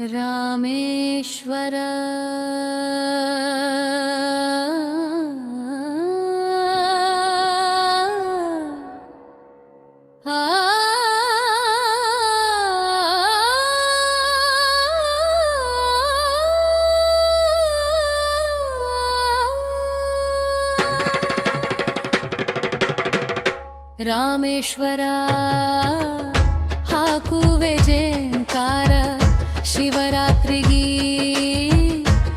रामेश्वर। रामेश्वरा हा कुवेजे ಶಿವರಾತ್ರಿಗಿ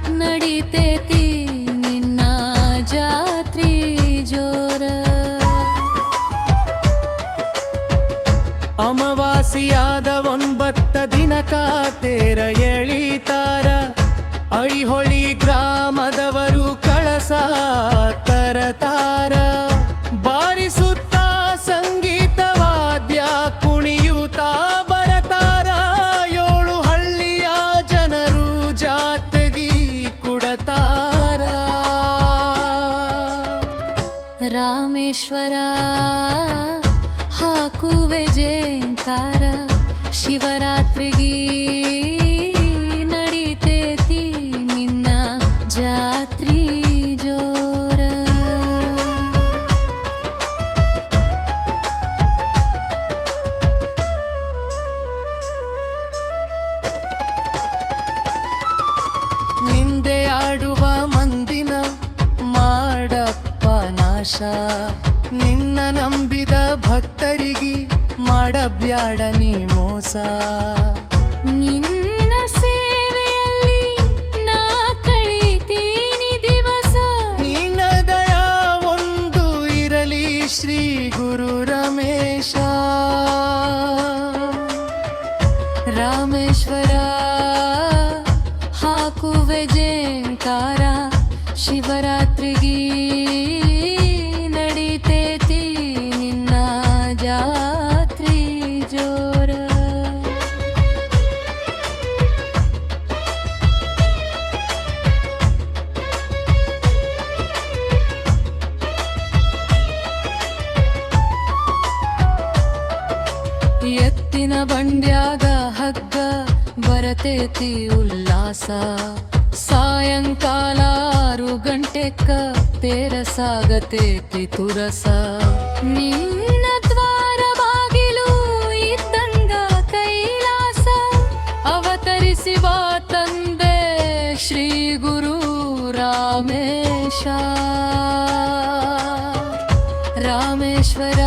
ನಡಿತೇತಿ ನಿನ್ನ ಜಾತ್ರಿ ಜೋರ. ಅಮಾವಾಸಿಯಾದ ಒಂಬತ್ತ ದಿನಕ ತೇರ ಎಳಿತಾರ. ಐಹೊಳಿ ರಾಮೇಶ್ವರ ಹಾಕುವೆ ಜೇಂಕಾರ ಶಿವರಾತ್ರಿಗಿ ನಾಶ ನಿನ್ನ ನಂಬಿದ ಭಕ್ತರಿಗೆ ಮಾಡಬ್ಯಾಡ ನೀ ಮೋಸ. ನಿನ್ನ ಸೇವೆಯಲ್ಲಿ ನಾ ಕಳಿತೀನಿ ದಿವಸ. ನಿನ್ನ ದಯ ಒಂದು ಇರಲಿ ಶ್ರೀ ಗುರು ರಮೇಶ. ರಾಮೇಶ್ವರ ಎತ್ತಿನ ಬಂಡ್ಯಾಗ ಹಗ್ಗ, ಬರತೇತಿ ಉಲ್ಲಾಸ. ಸಾಯಂಕಾಲ ಆರು ಗಂಟೆಕ್ಕ ಪೇರಸಾಗತೇತಿ ತುರಸ. ನಿನ್ನ ದ್ವಾರ ಬಾಗಿಲು ಇದ್ದಂಗ ಕೈಲಾಸ. ಅವತರಿಸಿ ಬಾ ತಂದೆ ಶ್ರೀ ಗುರು ರಾಮೇಶ. ರಾಮೇಶ್ವರ.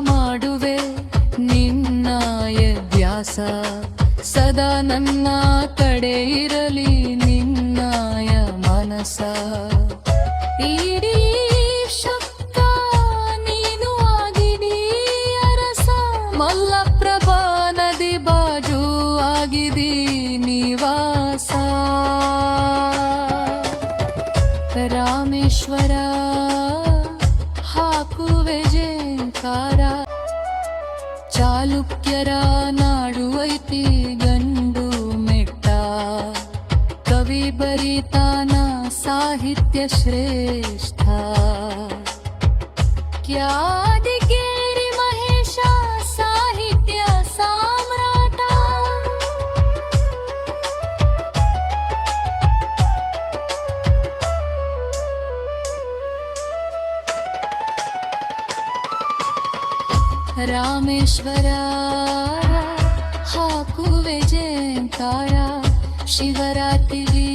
ಮಾಡುವೆ ನಿನ್ನ ವ್ಯಾಸ. ಸದಾ ನನ್ನ ಕಡೆ ಇರಲಿ ನಿನ್ನಾಯ ಮನಸ. ಇಡೀ ಶಕ್ತ ನೀನು ಆಗಿದೀ ಅರಸ. ಮಲ್ಲಪ್ರಭಾ ನದಿ ಬಾಜು ಆಗಿದೀ ನಿವಾಸ. ರಾಮೇಶ್ವರ ಹಾಕುವೆ ಜೇಂಕಾರ ಚಾಲುಕ್ಯರ ನಾಡು ಐತಿ ಗಂಡು ಮೆಟ್ಟ ಕವಿ ಬರಿತಾನ ಸಾಹಿತ್ಯ ಶ್ರೇಷ್ಠ ಕ್ಯಾದಿಗೇರಿ रामेश्वरा हा कुर्वजकार शिवरात्रि